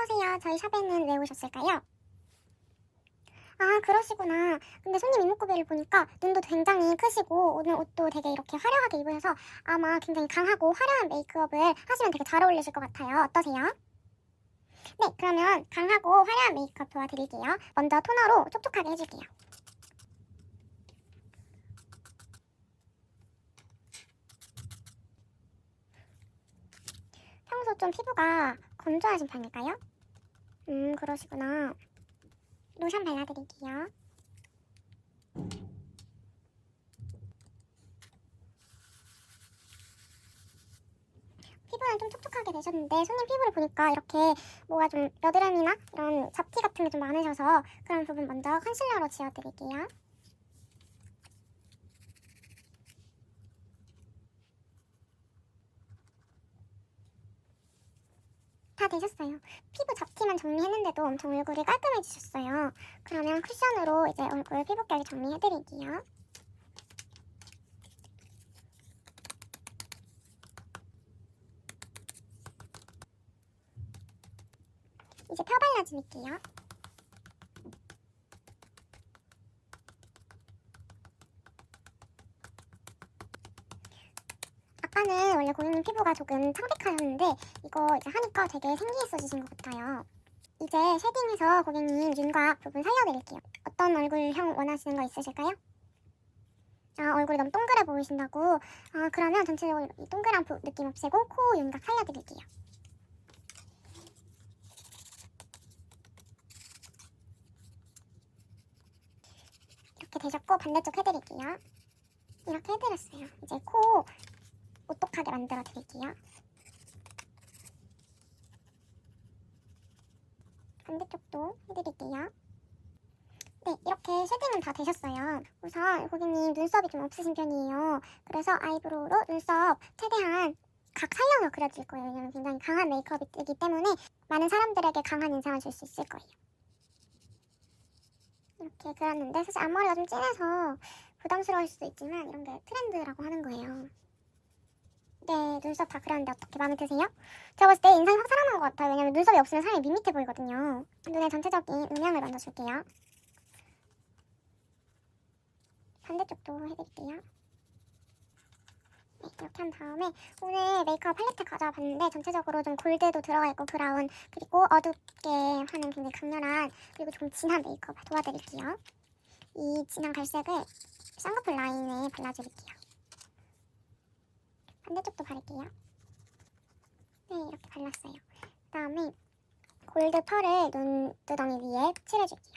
어서오세요. 저희 샵에는 왜 오셨을까요? 아, 그러시구나. 근데 손님 이목구비를 보니까 눈도 굉장히 크시고 오늘 옷도 되게 이렇게 화려하게 입으셔서 아마 굉장히 강하고 화려한 메이크업을 하시면 되게 잘 어울리실 것 같아요. 어떠세요? 네, 그러면 강하고 화려한 메이크업 도와드릴게요. 먼저 토너로 촉촉하게 해줄게요. 평소 좀 피부가 건조하신 편일까요? 음, 그러시구나. 로션 발라드릴게요. 피부는 좀 촉촉하게 되셨는데 손님 피부를 보니까 이렇게 뭐가 좀 여드름이나 이런 잡티 같은 게 좀 많으셔서 그런 부분 먼저 컨실러로 지워드릴게요. 다 되셨어요. 피부 잡 티만 정리했는데도 엄청 얼굴이 깔끔해지셨어요. 그러면 쿠션으로 이제 얼굴 피부결 정리해드릴게요. 이제 펴 발라줄게요. 아까는 원래 고객님 피부가 조금 창백하셨는데 이거 이제 하니까 되게 생기있어지신 것 같아요. 이제 쉐딩해서 고객님 윤곽 부분 살려드릴게요. 어떤 얼굴형 원하시는 거 있으실까요? 아 얼굴이 너무 동그래 보이신다고? 아 그러면 전체적으로 이 동그란 부, 느낌 없애고 코 윤곽 살려드릴게요. 이렇게 되셨고 반대쪽 해드릴게요. 이렇게 해드렸어요. 이제 코 오똑하게 만들어 드릴게요. 반대쪽도 해드릴게요. 네, 이렇게 쉐딩은 다 되셨어요. 우선 고객님 눈썹이 좀 없으신 편이에요. 그래서 아이브로우로 눈썹 최대한 각 살려서 그려줄 거예요. 왜냐면 굉장히 강한 메이크업이기 때문에 많은 사람들에게 강한 인상을 줄 수 있을 거예요. 이렇게 그렸는데 사실 앞머리가 좀 진해서 부담스러울 수도 있지만 이런 게 트렌드라고 하는 거예요. 네, 눈썹 다 그렸는데 어떻게 마음에 드세요? 제가 봤을 때 인상이 확 살아난 것 같아요. 왜냐면 눈썹이 없으면 사람이 밋밋해 보이거든요. 눈의 전체적인 음영을 만들어줄게요. 반대쪽도 해드릴게요. 네, 이렇게 한 다음에 오늘 메이크업 팔레트 가져와 봤는데 전체적으로 좀 골드도 들어가 있고 브라운 그리고 어둡게 하는 굉장히 강렬한 그리고 좀 진한 메이크업 도와드릴게요. 이 진한 갈색을 쌍꺼풀 라인에 발라드릴게요. 반대쪽도 바를게요. 네, 이렇게 발랐어요. 그 다음에 골드 펄을 눈두덩이 위에 칠해줄게요.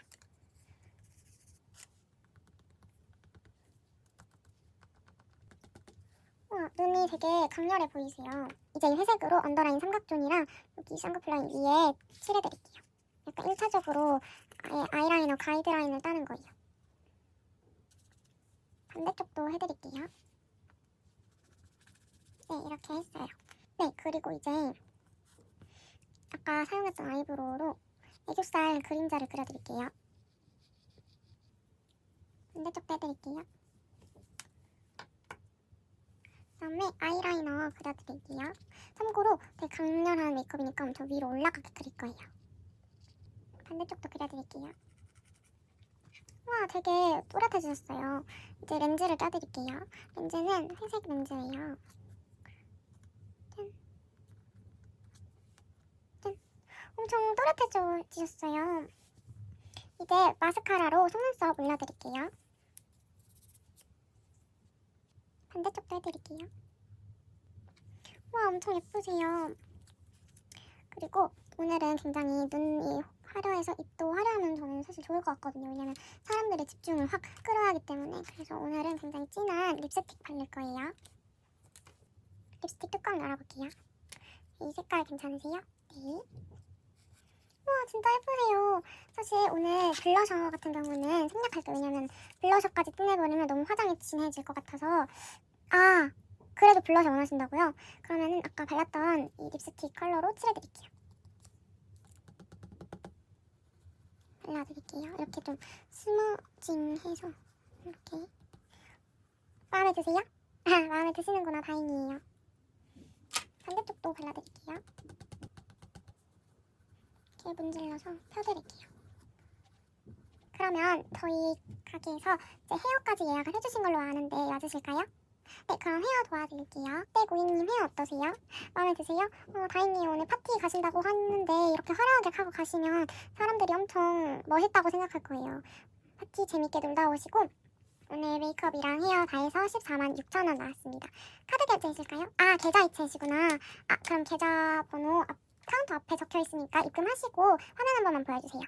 우와, 눈이 되게 강렬해 보이세요. 이제 이 회색으로 언더라인 삼각존이랑 여기 쌍꺼풀 라인 위에 칠해드릴게요. 약간 1차적으로 아예 아이라이너 가이드라인을 따는 거예요. 반대쪽도 해드릴게요. 네, 이렇게 했어요. 네, 그리고 이제 아까 사용했던 아이브로우로 애교살 그림자를 그려드릴게요. 반대쪽도 해드릴게요. 그다음에 아이라이너 그려드릴게요. 참고로 되게 강렬한 메이크업이니까 엄청 위로 올라가게 그릴 거예요. 반대쪽도 그려드릴게요. 와, 되게 또렷해지셨어요. 이제 렌즈를 껴드릴게요. 렌즈는 회색 렌즈예요. 엄청 또렷해지셨어요. 이제 마스카라로 속눈썹 올려드릴게요. 반대쪽도 해드릴게요. 와, 엄청 예쁘세요. 그리고 오늘은 굉장히 눈이 화려해서 입도 화려하면 저는 사실 좋을 것 같거든요. 왜냐면 사람들의 집중을 확 끌어야 하기 때문에. 그래서 오늘은 굉장히 진한 립스틱 바를 거예요. 립스틱 뚜껑 열어볼게요. 이 색깔 괜찮으세요? 네. 와 진짜 예쁘세요. 사실 오늘 블러셔 같은 경우는 생략할게요. 왜냐면 블러셔까지 뜯내버리면 너무 화장이 진해질 것 같아서 아 그래도 블러셔 원하신다고요? 그러면은 아까 발랐던 이 립스틱 컬러로 칠해드릴게요. 발라드릴게요. 이렇게 좀 스머징해서 이렇게 마음에 드세요? 아, 마음에 드시는구나 다행이에요. 반대쪽도 발라드릴게요. 이렇게 문질러서 펴드릴게요. 그러면 저희 가게에서 이제 헤어까지 예약을 해주신 걸로 아는데 맞으실까요? 네, 그럼 헤어 도와드릴게요. 네, 고객님 헤어 어떠세요? 마음에 드세요? 어, 다행히 오늘 파티 가신다고 하는데 이렇게 화려하게 하고 가시면 사람들이 엄청 멋있다고 생각할 거예요. 파티 재밌게 놀다 오시고 오늘 메이크업이랑 헤어 다 해서 14만 6천 원 나왔습니다. 카드 결제이실까요? 아, 계좌 이체시구나. 아, 그럼 계좌 번호 앞, 카운터 앞에 적혀 있으니까 입금하시고 화면 한 번만 보여주세요.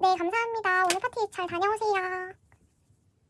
네, 감사합니다. 오늘 파티 잘 다녀오세요.